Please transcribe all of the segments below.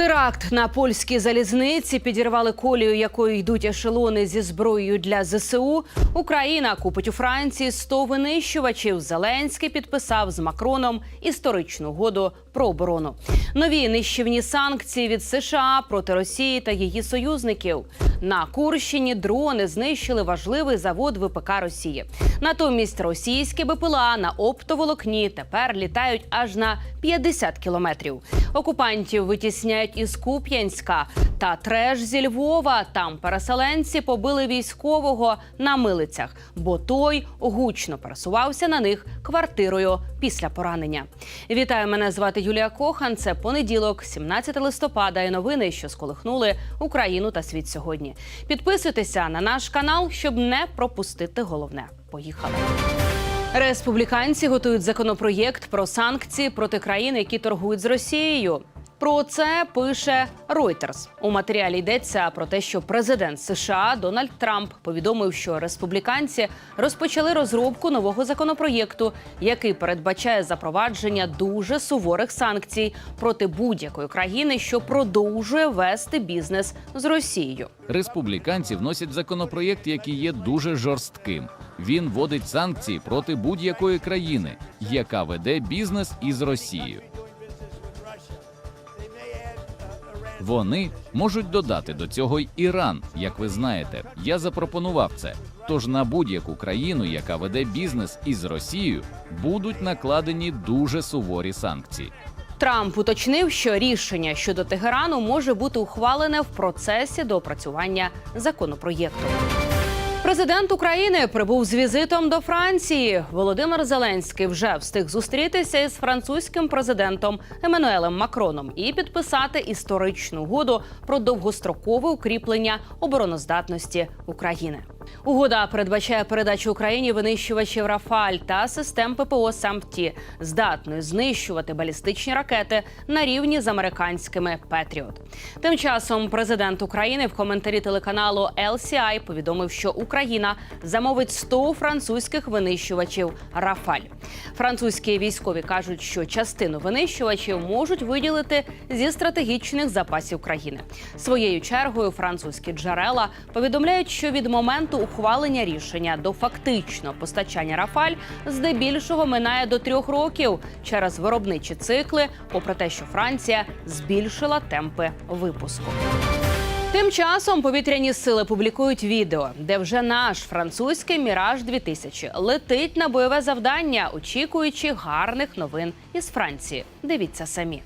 Теракт на польській залізниці підірвали колію, якою йдуть ешелони зі зброєю для ЗСУ. Україна купить у Франції 100 винищувачів. Зеленський підписав з Макроном історичну угоду про оборону. Нові нищівні санкції від США проти Росії та її союзників. На Курщині дрони знищили важливий завод ВПК Росії. Натомість російські БПЛА на оптоволокні тепер літають аж на 50 кілометрів. Окупантів витісняють із Куп'янська та треш зі Львова. Там переселенці побили військового на милицях, бо той гучно пересувався на них квартирою після поранення. Вітаю, мене звати Юлія Кохан. Це понеділок, 17 листопада. І новини, що сколихнули Україну та світ сьогодні. Підписуйтеся на наш канал, щоб не пропустити головне. Поїхали. Республіканці готують законопроєкт про санкції проти країн, які торгують з Росією. Про це пише Reuters. У матеріалі йдеться про те, що президент США Дональд Трамп повідомив, що республіканці розпочали розробку нового законопроєкту, який передбачає запровадження дуже суворих санкцій проти будь-якої країни, що продовжує вести бізнес з Росією. Республіканці вносять законопроєкт, який є дуже жорстким. Він вводить санкції проти будь-якої країни, яка веде бізнес із Росією. Вони можуть додати до цього й Іран. Як ви знаєте, я запропонував це. Тож на будь-яку країну, яка веде бізнес із Росією, будуть накладені дуже суворі санкції. Трамп уточнив, що рішення щодо Тегерану може бути ухвалене в процесі доопрацювання законопроєкту. Президент України прибув з візитом до Франції. Володимир Зеленський вже встиг зустрітися із французьким президентом Еммануелем Макроном і підписати історичну угоду про довгострокове укріплення обороноздатності України. Угода передбачає передачу Україні винищувачів Рафаль та систем ППО «Сампті», здатної знищувати балістичні ракети на рівні з американськими Петріот. Тим часом президент України в коментарі телеканалу LCI повідомив, що Україна замовить 100 французьких винищувачів Рафаль. Французькі військові кажуть, що частину винищувачів можуть виділити зі стратегічних запасів країни. Своєю чергою французькі джерела повідомляють, що від моменту ухвалення рішення до фактичного постачання Рафаль здебільшого минає до трьох років через виробничі цикли, попри те, що Франція збільшила темпи випуску. Тим часом повітряні сили публікують відео, де вже наш французький міраж 2000 летить на бойове завдання, очікуючи гарних новин із Франції. Дивіться самі.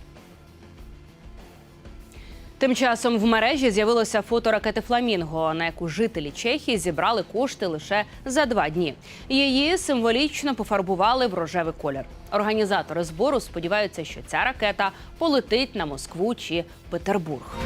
Тим часом в мережі з'явилося фото ракети Фламінго, на яку жителі Чехії зібрали кошти лише за два дні. Її символічно пофарбували в рожевий колір. Організатори збору сподіваються, що ця ракета полетить на Москву чи Петербург.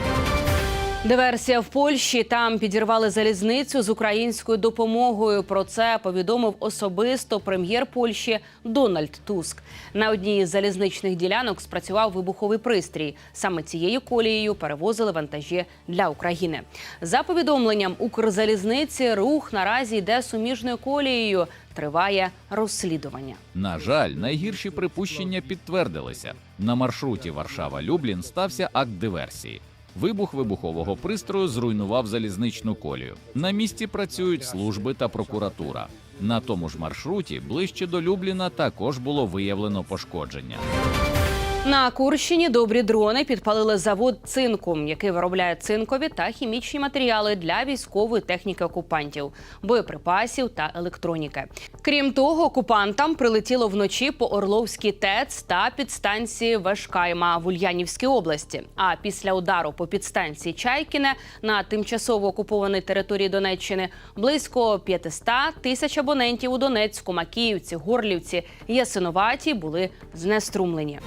Диверсія в Польщі там підірвали залізницю з українською допомогою. Про це повідомив особисто прем'єр Польщі Дональд Туск. На одній із залізничних ділянок спрацював вибуховий пристрій. Саме цією колією перевозили вантажі для України. За повідомленням Укрзалізниці, рух наразі йде суміжною колією. Триває розслідування. На жаль, найгірші припущення підтвердилися. На маршруті Варшава-Люблін стався акт диверсії. Вибух вибухового пристрою зруйнував залізничну колію. На місці працюють служби та прокуратура. На тому ж маршруті, ближче до Любліна, також було виявлено пошкодження. На Курщині добрі дрони підпалили завод цинку, який виробляє цинкові та хімічні матеріали для військової техніки окупантів, боєприпасів та електроніки. Крім того, окупантам прилетіло вночі по Орловській ТЕЦ та підстанції Вешкайма в Ульянівській області. А після удару по підстанції Чайкіне на тимчасово окупованій території Донеччини близько 500 тисяч абонентів у Донецьку, Макіївці, Горлівці, Ясиноваті були знеструмлені.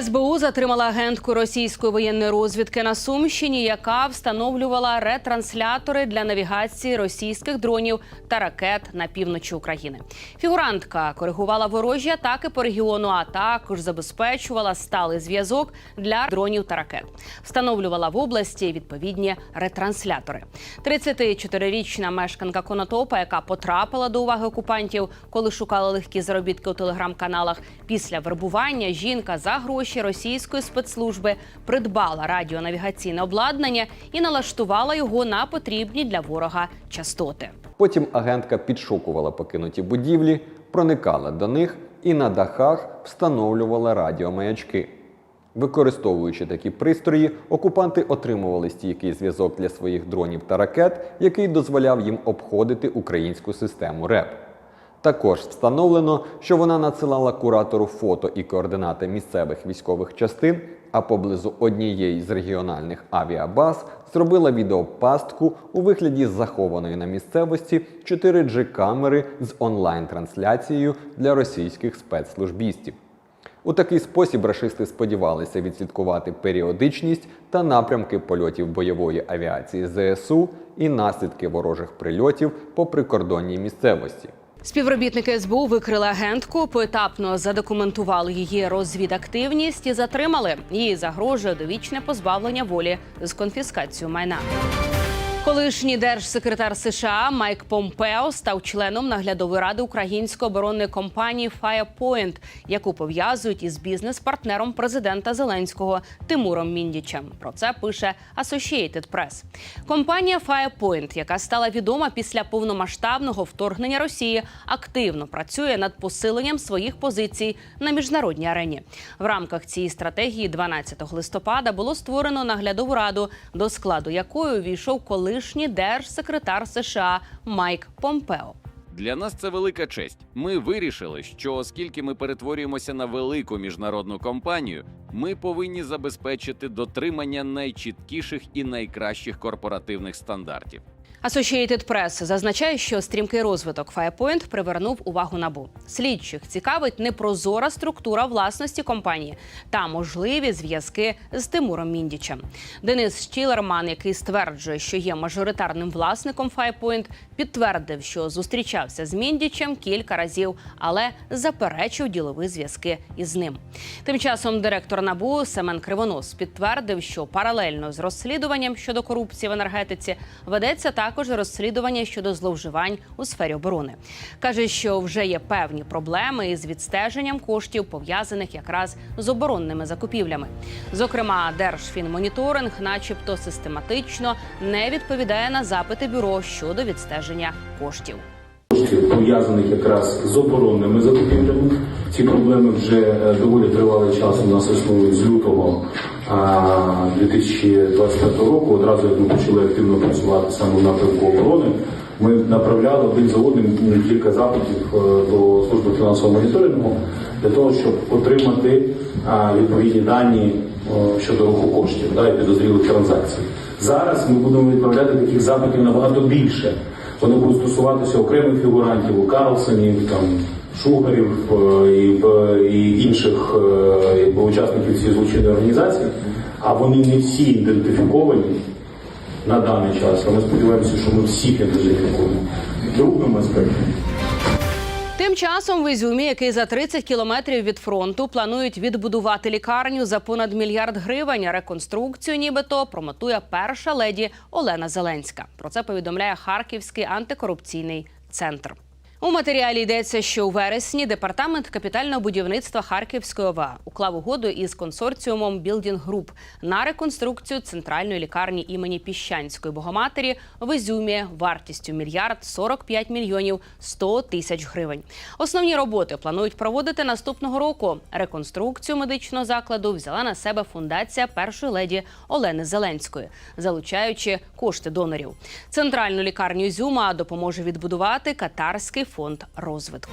СБУ затримала агентку російської воєнної розвідки на Сумщині, яка встановлювала ретранслятори для навігації російських дронів та ракет на півночі України. Фігурантка коригувала ворожі атаки по регіону, а також забезпечувала сталий зв'язок для дронів та ракет. Встановлювала в області відповідні ретранслятори. 34-річна мешканка Конотопа, яка потрапила до уваги окупантів, коли шукала легкі заробітки у телеграм-каналах. Після вербування жінка за гроші гроші російської спецслужби придбала радіонавігаційне обладнання і налаштувала його на потрібні для ворога частоти. Потім агентка підшукувала покинуті будівлі, проникала до них і на дахах встановлювала радіомаячки. Використовуючи такі пристрої, окупанти отримували стійкий зв'язок для своїх дронів та ракет, який дозволяв їм обходити українську систему РЕП. Також встановлено, що вона надсилала куратору фото і координати місцевих військових частин, а поблизу однієї з регіональних авіабаз зробила відеопастку у вигляді захованої на місцевості 4G камери з онлайн-трансляцією для російських спецслужбістів. У такий спосіб рашисти сподівалися відслідкувати періодичність та напрямки польотів бойової авіації ЗСУ і наслідки ворожих прильотів по прикордонній місцевості. Співробітники СБУ викрили агентку, поетапно задокументували її розвідактивність і затримали. Їй загрожує довічне позбавлення волі з конфіскацією майна. Колишній держсекретар США Майк Помпео став членом наглядової ради української оборонної компанії Firepoint, яку пов'язують із бізнес-партнером президента Зеленського Тимуром Міндічем. Про це пише Associated Press. Компанія Firepoint, яка стала відома після повномасштабного вторгнення Росії, активно працює над посиленням своїх позицій на міжнародній арені. В рамках цієї стратегії 12 листопада було створено наглядову раду, до складу якої увійшов колишній держсекретар США Майк Помпео. Для нас це велика честь. Ми вирішили, що оскільки ми перетворюємося на велику міжнародну компанію, ми повинні забезпечити дотримання найчіткіших і найкращих корпоративних стандартів. Associated Press зазначає, що стрімкий розвиток Firepoint привернув увагу набу. Слідчих цікавить непрозора структура власності компанії та можливі зв'язки з Тимуром Міндічем. Денис Щілерман, який стверджує, що є мажоритарним власником Firepoint, підтвердив, що зустрічався з Міндічем кілька разів, але заперечив ділові зв'язки із ним. Тим часом директор набу Семен Кривонос підтвердив, що паралельно з розслідуванням щодо корупції в енергетиці ведеться також розслідування щодо зловживань у сфері оборони. каже, що вже є певні проблеми із відстеженням коштів, пов'язаних якраз з оборонними закупівлями. Зокрема, Держфінмоніторинг, начебто, систематично не відповідає на запити бюро щодо відстеження коштів. коштів, пов'язаних якраз з оборонними закупівлями. Ці проблеми вже е, доволі тривалий час у нас існують з лютого 2025 року. Одразу як ми почали активно працювати саме в напрямку оборони. Ми направляли один за одним кілька запитів е, до служби фінансового моніторингу для того, щоб отримати відповідні дані е, щодо руху коштів да, і підозрілих транзакцій. Зараз ми будемо відправляти таких запитів набагато більше. Вони будуть стосуватися окремих фігурантів, у Карлсонів, там Шугарів е, і, е, і інших е, якби, учасників цієї злочинної організації, а вони не всі ідентифіковані на даний час. А ми сподіваємося, що ми всіх ідентифікуємо. Другим аспектом. Тим часом в Ізюмі, який за 30 кілометрів від фронту, планують відбудувати лікарню за понад мільярд гривень. Реконструкцію, нібито промотує перша леді Олена Зеленська. Про це повідомляє Харківський антикорупційний центр. У матеріалі йдеться, що у вересні департамент капітального будівництва Харківської ОВА уклав угоду із консорціумом Building Group на реконструкцію центральної лікарні імені Піщанської Богоматері в Ізюмі вартістю мільярд 45 мільйонів 100 тисяч гривень. Основні роботи планують проводити наступного року. Реконструкцію медичного закладу взяла на себе фундація першої леді Олени Зеленської, залучаючи кошти донорів. Центральну лікарню Ізюма допоможе відбудувати катарський фонд розвитку.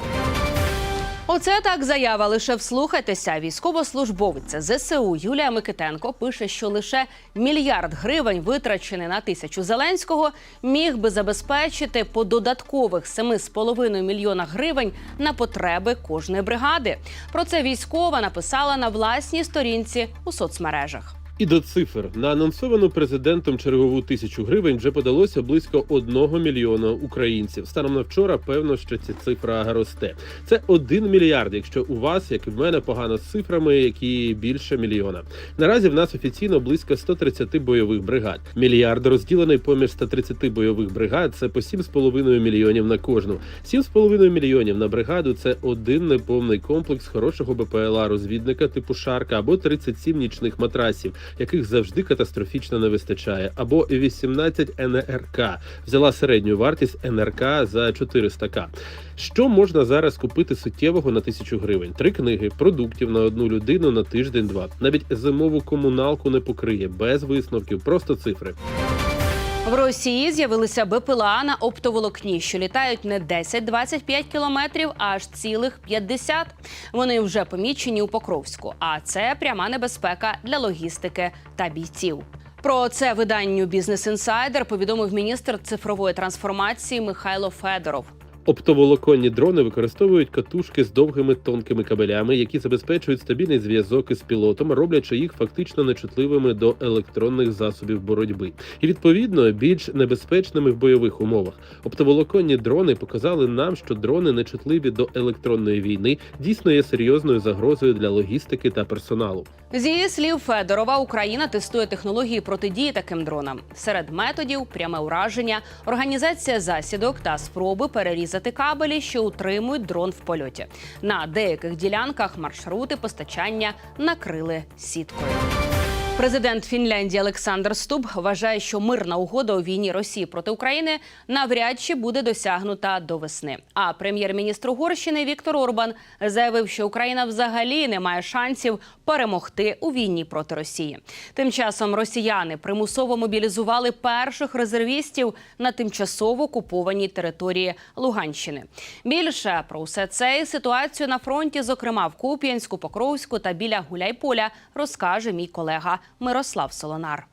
Оце так заява. Лише вслухайтеся. Військовослужбовиця ЗСУ Юлія Микитенко пише, що лише мільярд гривень, витрачений на тисячу Зеленського, міг би забезпечити по додаткових 7,5 мільйона гривень на потреби кожної бригади. Про це військова написала на власній сторінці у соцмережах. І до цифр на анонсовану президентом чергову тисячу гривень вже подалося близько одного мільйона українців. Станом на вчора, певно, що ця цифра росте. Це один мільярд, якщо у вас, як і в мене, погано з цифрами, які більше мільйона. Наразі в нас офіційно близько 130 бойових бригад. Мільярд розділений поміж 130 бойових бригад. Це по 7,5 мільйонів на кожну. 7,5 мільйонів на бригаду це один неповний комплекс хорошого БПЛА розвідника типу Шарка або 37 нічних матрасів, яких завжди катастрофічно не вистачає, або 18 НРК. Взяла середню вартість НРК за 400к. Що можна зараз купити суттєвого на тисячу гривень? Три книги, продуктів на одну людину на тиждень-два. Навіть зимову комуналку не покриє без висновків, просто цифри. В Росії з'явилися БПЛА на оптоволокні, що літають не 10-25 кілометрів, а аж цілих 50. Вони вже помічені у Покровську. А це пряма небезпека для логістики та бійців. Про це виданню Бізнес Інсайдер повідомив міністр цифрової трансформації Михайло Федоров. Оптоволоконні дрони використовують катушки з довгими тонкими кабелями, які забезпечують стабільний зв'язок із пілотом, роблячи їх фактично нечутливими до електронних засобів боротьби, і відповідно більш небезпечними в бойових умовах. Оптоволоконні дрони показали нам, що дрони нечутливі до електронної війни дійсно є серйозною загрозою для логістики та персоналу. Зі слів Федорова, Україна тестує технології протидії таким дронам. Серед методів пряме ураження, організація засідок та спроби перерізати кабелі, що утримують дрон в польоті. На деяких ділянках маршрути постачання накрили сіткою. Президент Фінляндії Олександр Стуб вважає, що мирна угода у війні Росії проти України навряд чи буде досягнута до весни. А прем'єр-міністр Угорщини Віктор Орбан заявив, що Україна взагалі не має шансів перемогти у війні проти Росії. Тим часом росіяни примусово мобілізували перших резервістів на тимчасово окупованій території Луганщини. Більше про все це і ситуацію на фронті, зокрема в Куп'янську, Покровську та біля Гуляйполя, розкаже мій колега Мирослав Солонар.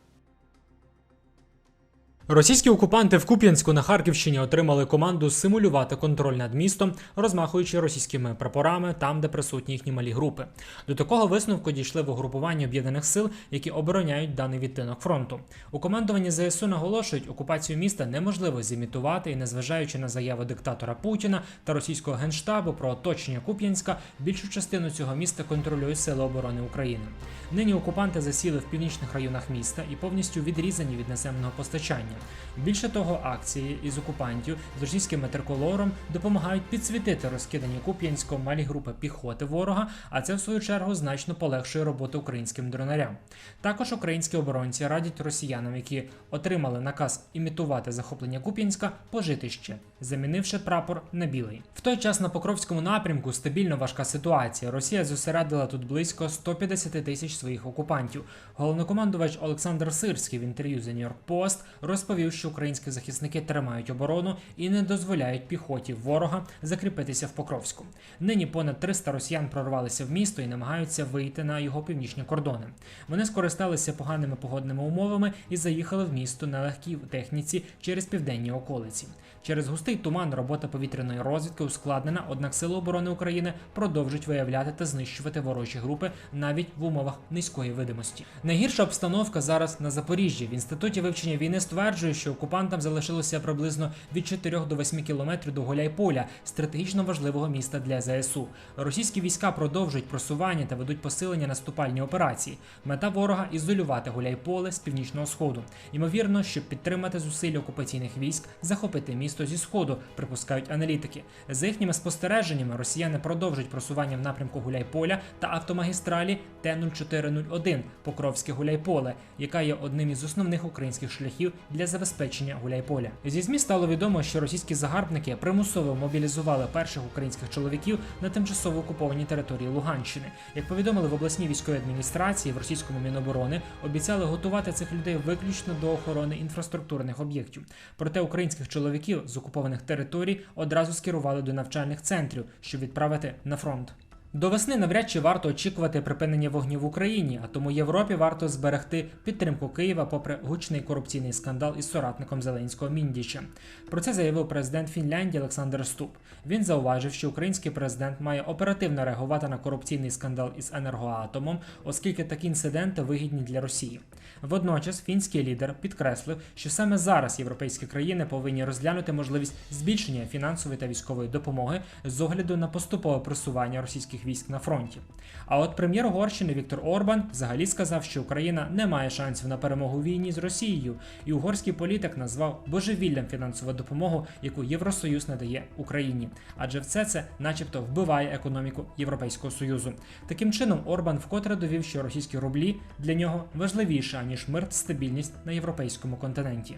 Російські окупанти в Куп'янську на Харківщині отримали команду симулювати контроль над містом, розмахуючи російськими прапорами там, де присутні їхні малі групи. До такого висновку дійшли в угрупуванні об'єднаних сил, які обороняють даний відтинок фронту. У командуванні ЗСУ наголошують, окупацію міста неможливо зімітувати і, незважаючи на заяви диктатора Путіна та російського генштабу про оточення Куп'янська, більшу частину цього міста контролюють сили оборони України. Нині окупанти засіли в північних районах міста і повністю відрізані від наземного постачання. Більше того, акції із окупантів з російським триколором допомагають підсвітити розкидані Куп'янськом малі групи піхоти ворога, а це в свою чергу значно полегшує роботу українським дронарям. Також українські оборонці радять росіянам, які отримали наказ імітувати захоплення Куп'янська, пожити ще, замінивши прапор на білий. В той час на Покровському напрямку стабільно важка ситуація. Росія зосередила тут близько 150 тисяч своїх окупантів. Головнокомандувач Олександр Сирський в інтерв'ю за New York Post розповів, що українські захисники тримають оборону і не дозволяють піхоті ворога закріпитися в Покровську. Нині понад 300 росіян прорвалися в місто і намагаються вийти на його північні кордони. Вони скористалися поганими погодними умовами і заїхали в місто на легкій техніці через південні околиці. Через густий туман робота повітряної розвідки ускладнена, однак Сили оборони України продовжують виявляти та знищувати ворожі групи навіть в умовах низької видимості. Найгірша обстановка зараз на Запоріжжі. В інституті вивчення війни стверджує, що окупантам залишилося приблизно від 4 до 8 кілометрів до Гуляйполя, стратегічно важливого міста для ЗСУ. Російські війська продовжують просування та ведуть посилення наступальні операції. Мета ворога ізолювати Гуляйполе з північного сходу. Ймовірно, щоб підтримати зусилля окупаційних військ, захопити місто зі сходу, припускають аналітики. За їхніми спостереженнями, росіяни продовжують просування в напрямку Гуляйполя та автомагістралі Т-0401 Покровське Гуляйполе, яка є одним із основних українських шляхів для забезпечення Гуляйполя. Зі ЗМІ стало відомо, що російські загарбники примусово мобілізували перших українських чоловіків на тимчасово окупованій території Луганщини. Як повідомили в обласній військовій адміністрації в російському міноборони, обіцяли готувати цих людей виключно до охорони інфраструктурних об'єктів. Проте українських чоловіків з окупованих територій одразу скерували до навчальних центрів, щоб відправити на фронт. До весни навряд чи варто очікувати припинення вогню в Україні, а тому Європі варто зберегти підтримку Києва попри гучний корупційний скандал із соратником Зеленського Міндічем. Про це заявив президент Фінляндії Олександр Ступ. Він зауважив, що український президент має оперативно реагувати на корупційний скандал із енергоатомом, оскільки такі інциденти вигідні для Росії. Водночас фінський лідер підкреслив, що саме зараз європейські країни повинні розглянути можливість збільшення фінансової та військової допомоги з огляду на поступове просування російських військ на фронті. А от прем'єр Угорщини Віктор Орбан взагалі сказав, що Україна не має шансів на перемогу війні з Росією, і угорський політик назвав божевіллям фінансову допомогу, яку Євросоюз надає Україні, адже все це, начебто, вбиває економіку Європейського союзу. Таким чином, Орбан вкотре довів, що російські рублі для нього важливіше ніж мир та стабільність на європейському континенті.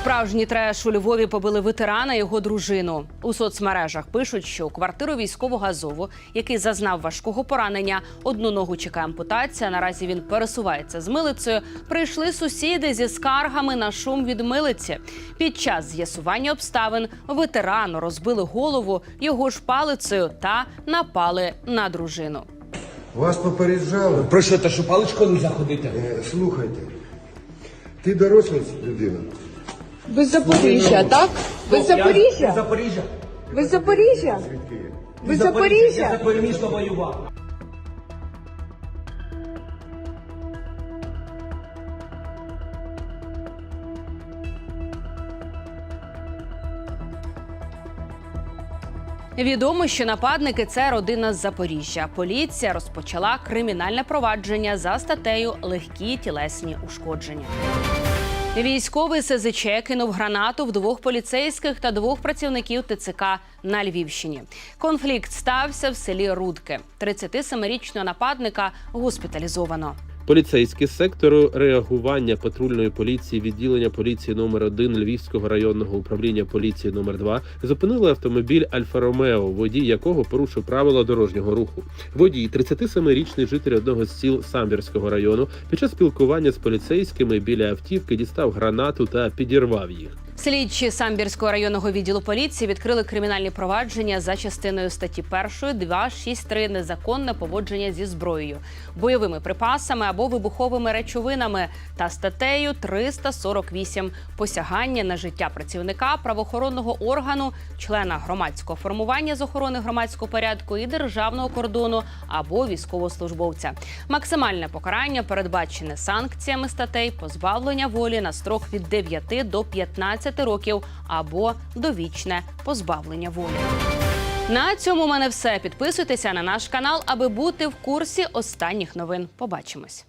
Справжній треш у Львові побили ветерана і його дружину. У соцмережах пишуть, що квартиру військового Азову, який зазнав важкого поранення, одну ногу чекає ампутація. Наразі він пересувається з милицею. Прийшли сусіди зі скаргами на шум від милиці. Під час з'ясування обставин ветерану розбили голову його ж палицею та напали на дружину. Вас попереджали. Про що, та що паличко не заходити? Е, Слухайте, ти доросла людина. Ви з Запоріжжя, так? Ви з Запоріжжя? Запоріжжя. Ви з Запоріжжя? Ви з Я Запоріжжя? за переміжно воював. Відомо, що нападники це родина з Запоріжжя. Поліція розпочала кримінальне провадження за статтею легкі тілесні ушкодження. Військовий СЗЧ кинув гранату в двох поліцейських та двох працівників ТЦК на Львівщині. Конфлікт стався в селі Рудки. 37-річного нападника госпіталізовано. Поліцейські сектору реагування патрульної поліції відділення поліції номер 1 Львівського районного управління поліції номер 2 зупинили автомобіль Альфа Ромео, водій якого порушив правила дорожнього руху. Водій, 37-річний житель одного з сіл Самбірського району, під час спілкування з поліцейськими біля автівки дістав гранату та підірвав їх. Слідчі Самбірського районного відділу поліції відкрили кримінальні провадження за частиною статті 1 263 незаконне поводження зі зброєю, бойовими припасами або вибуховими речовинами та статтею 348 посягання на життя працівника правоохоронного органу, члена громадського формування з охорони громадського порядку і державного кордону або військовослужбовця. Максимальне покарання передбачене санкціями статей позбавлення волі на строк від 9 до 15 років або довічне позбавлення волі. На цьому в мене все. Підписуйтеся на наш канал, аби бути в курсі останніх новин. Побачимось.